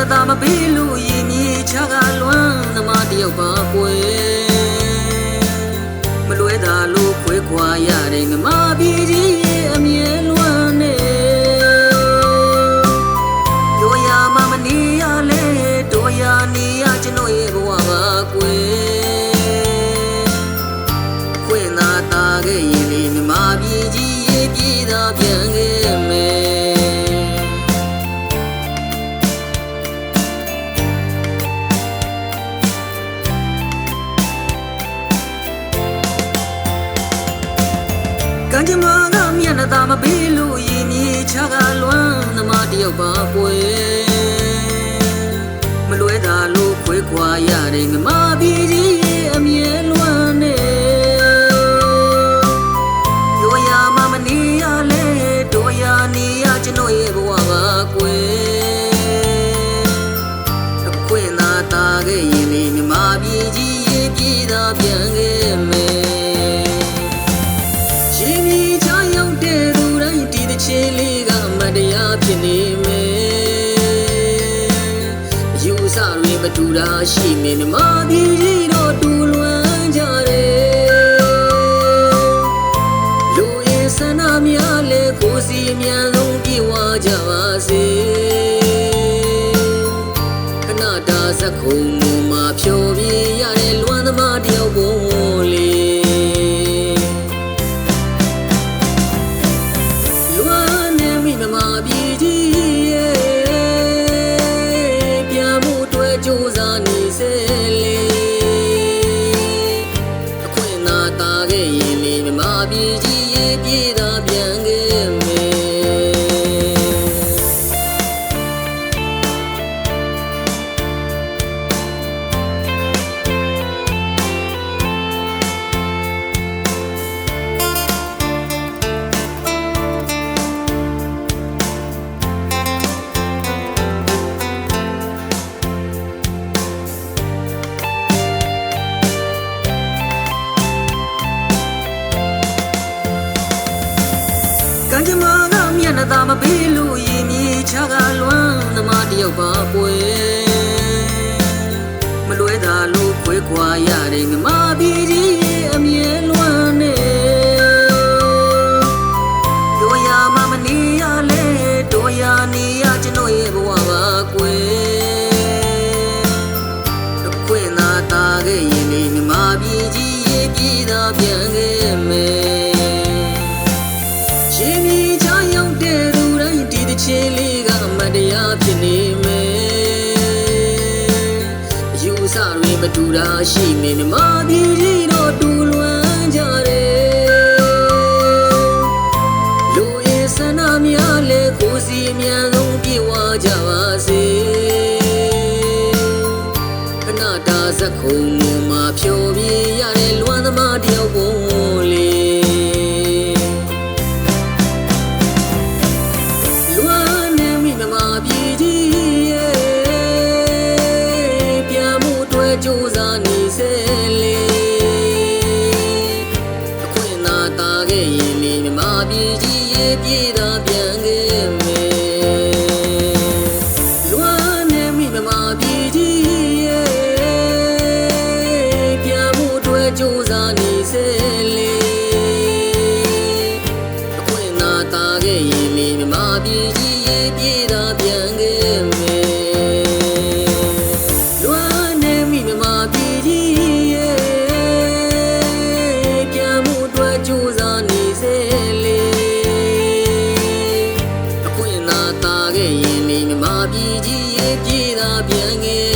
တသာမပေးလို့ရည်မြေချကလွမ်းသမားတယောက်ပါကွယ်မလွဲတာလို့ခွဲခွာရတဲ့မြမပြည်ကြီး ကံကြမ္မာကမျက်နှာသာမပေးလို့ရင်းမြေချကလွမ်းသမားတယောက်ပါကွယ်မလွဲတာလို့ခွဲခွာရတဲ့ငမာပြည်ကြီးရဲ့အမြဲလွမ်းနေရောရမမနေရလဲတို့ရနေရကျွန်တော်ရဲ့ဘဝပါကွယ်အခွင့်သာတာခဲ့ ဖြစ်နေမယ်အယူအဆတွေမတူတာရှိနေမြမပြည်ကြီးတော့တူလွမ်းကြတယ်လူရဲ့ဆန္ဒများလဲကိုယ်စီအမြန်ဆုံးပြေဝကြပါစေခဏတာစက်ခုံ စား ကမျက်နှာသာမပေးလို့ရင်းမြေချကလွမ်းသမားတယောက်ပါကွယ်မလွဲတာလို့ခွဲခွာရတဲ့ငမာပြည်ကြီး တွေမတူတာရှိနေမြမပြည်ကြီးတော့တူလွမ်းကြတယ်လူရဲ့ဆန္ဒများလဲကိုယ်စီအမြန်ဆုံးပြေဝကြပါစေခဏတာစက်ခုံမှာဖြောပြေ ခဲ့ရင်မင်းမပြေကြီးရေပြေသာပြန်ခဲ့မယ်လွမ်းနေမိမမပြေကြီးရေပြန်မှုအတွက်ကြိုးစားနေစေလေအခွင့်သာတာခဲ့ရင်မင်းမပြေကြီးရေပြေသာပြန်ခဲ့